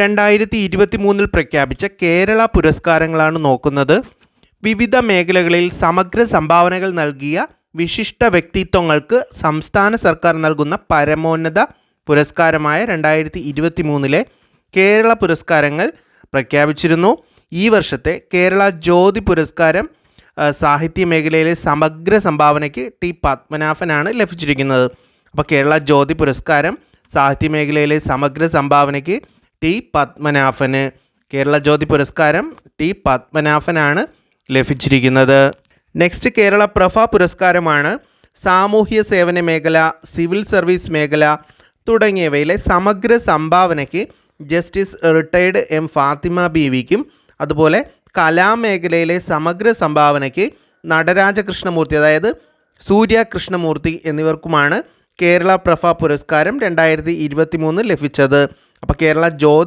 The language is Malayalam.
രണ്ടായിരത്തി ഇരുപത്തി മൂന്നിൽ പ്രഖ്യാപിച്ച കേരള പുരസ്കാരങ്ങളാണ് നോക്കുന്നത്. വിവിധ മേഖലകളിൽ സമഗ്ര സംഭാവനകൾ നൽകിയ വിശിഷ്ട വ്യക്തിത്വങ്ങൾക്ക് സംസ്ഥാന സർക്കാർ നൽകുന്ന പരമോന്നത പുരസ്കാരമായ രണ്ടായിരത്തി ഇരുപത്തി മൂന്നിലെ കേരള പുരസ്കാരങ്ങൾ പ്രഖ്യാപിച്ചിരുന്നു. ഈ വർഷത്തെ കേരള ജ്യോതി പുരസ്കാരം സാഹിത്യ മേഖലയിലെ സമഗ്ര സംഭാവനയ്ക്ക് ടി പത്മനാഭനാണ് ലഭിച്ചിരിക്കുന്നത്. അപ്പോൾ കേരള ജ്യോതി പുരസ്കാരം സാഹിത്യ മേഖലയിലെ സമഗ്ര സംഭാവനയ്ക്ക് ടി പത്മനാഭന് കേരള ജ്യോതി പുരസ്കാരം ടി പത്മനാഭനാണ് ലഭിച്ചിരിക്കുന്നത്. നെക്സ്റ്റ് കേരള പ്രഭ പുരസ്കാരമാണ് സാമൂഹ്യ സേവന മേഖല സിവിൽ സർവീസ് മേഖല തുടങ്ങിയവയിലെ സമഗ്ര സംഭാവനയ്ക്ക് ജസ്റ്റിസ് റിട്ടയർഡ് എം ഫാത്തിമ ബീവിക്കും അതുപോലെ കലാമേഖലയിലെ സമഗ്ര സംഭാവനയ്ക്ക് നടരാജ കൃഷ്ണമൂർത്തി അതായത് സൂര്യ കൃഷ്ണമൂർത്തി എന്നിവർക്കുമാണ് കേരള പ്രഭ പുരസ്കാരം രണ്ടായിരത്തി ലഭിച്ചത്. അപ്പോൾ കേരള ജ്യോതി